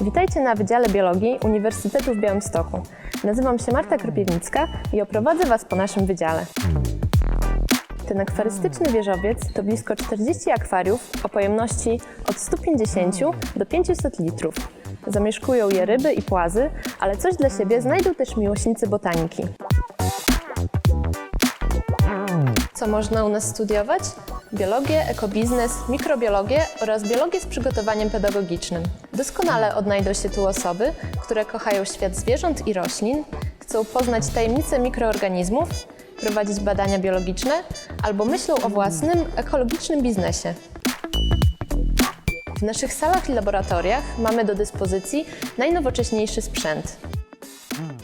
Witajcie na Wydziale Biologii Uniwersytetu w Białymstoku. Nazywam się Marta Kropiewnicka i oprowadzę Was po naszym wydziale. Ten akwarystyczny wieżowiec to blisko 40 akwariów o pojemności od 150 do 500 litrów. Zamieszkują je ryby i płazy, ale coś dla siebie znajdą też miłośnicy botaniki. Co można u nas studiować? Biologię, ekobiznes, mikrobiologię oraz biologię z przygotowaniem pedagogicznym. Doskonale odnajdą się tu osoby, które kochają świat zwierząt i roślin, chcą poznać tajemnice mikroorganizmów, prowadzić badania biologiczne albo myślą o własnym ekologicznym biznesie. W naszych salach i laboratoriach mamy do dyspozycji najnowocześniejszy sprzęt.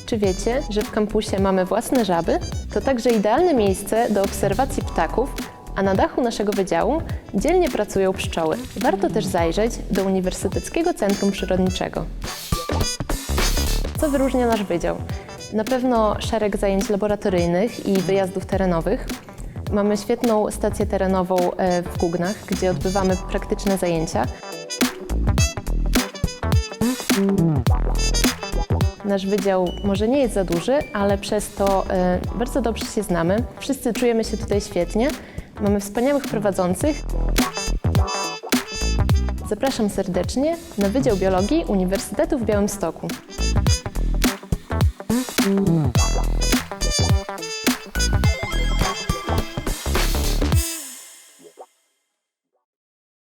Czy wiecie, że w kampusie mamy własne żaby? To także idealne miejsce do obserwacji ptaków, a na dachu naszego wydziału dzielnie pracują pszczoły. Warto też zajrzeć do Uniwersyteckiego Centrum Przyrodniczego. Co wyróżnia nasz wydział? Na pewno szereg zajęć laboratoryjnych i wyjazdów terenowych. Mamy świetną stację terenową e, w Gugnach, gdzie odbywamy praktyczne zajęcia. Nasz wydział może nie jest za duży, ale przez to e, bardzo dobrze się znamy. Wszyscy czujemy się tutaj świetnie. Mamy wspaniałych prowadzących. Zapraszam serdecznie na Wydział Biologii Uniwersytetu w Białymstoku. 嗯嗯。